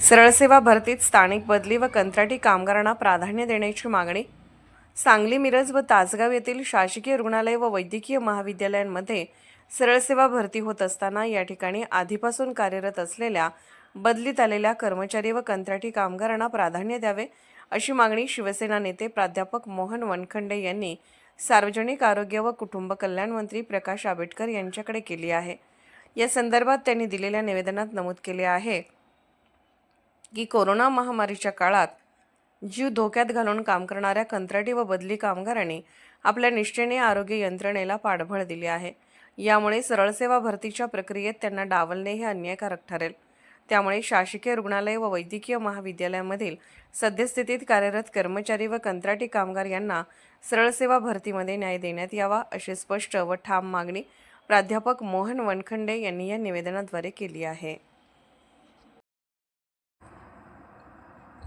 सरळसेवा भरतीत स्थानिक बदली व कंत्राटी कामगारांना प्राधान्य देण्याची मागणी. सांगली मिरज व तासगाव येथील शासकीय रुग्णालय व वैद्यकीय महाविद्यालयांमध्ये सरळसेवा भरती होत असताना या ठिकाणी आधीपासून कार्यरत असलेल्या बदलीत आलेल्या कर्मचारी व कंत्राटी कामगारांना प्राधान्य द्यावे अशी मागणी शिवसेना नेते प्राध्यापक मोहन वनखंडे यांनी सार्वजनिक आरोग्य व कुटुंब कल्याण मंत्री प्रकाश आंबेडकर यांच्याकडे केली आहे. या संदर्भात त्यांनी दिलेल्या निवेदनात नमूद केले आहे. की कोरोना महामारीच्या काळात जीव धोक्यात घालून काम करणाऱ्या कंत्राटी व बदली कामगारांनी आपल्या निष्ठेने आरोग्य यंत्रणेला पाठबळ दिले आहे. यामुळे सरळसेवा भरतीच्या प्रक्रियेत त्यांना डावलणे हे अन्यायकारक ठरेल. त्यामुळे शासकीय रुग्णालय व वैद्यकीय महाविद्यालयामधील सद्यस्थितीत कार्यरत कर्मचारी व कंत्राटी कामगार यांना सरळसेवा भरतीमध्ये न्याय देण्यात यावा अशी स्पष्ट व ठाम मागणी प्राध्यापक मोहन वनखंडे यांनी या निवेदनाद्वारे केली आहे.